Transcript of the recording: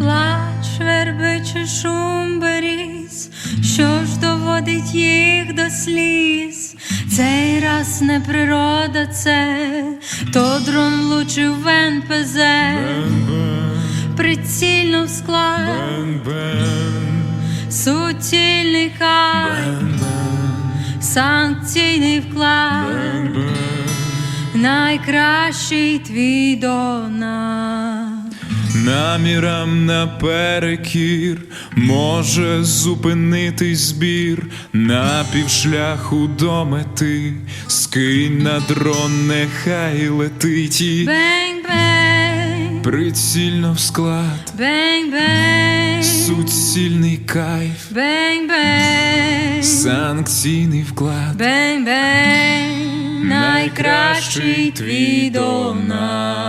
плач верби чи шум беріз, що ж доводить їх до сліз. Цей раз не природа це, то дрон влучив в НПЗ, прицільно в склад, суцільний кай, санкційний вклад, найкращий твій донат. Намірам наперекір може зупинитись збір. На півшляху до мети, скинь на дрон, нехай летить і Бень-бень, прицільно в склад, бень-бень, суцільний кайф, бень-бень, санкційний вклад. бень-бень, найкращий твій донат.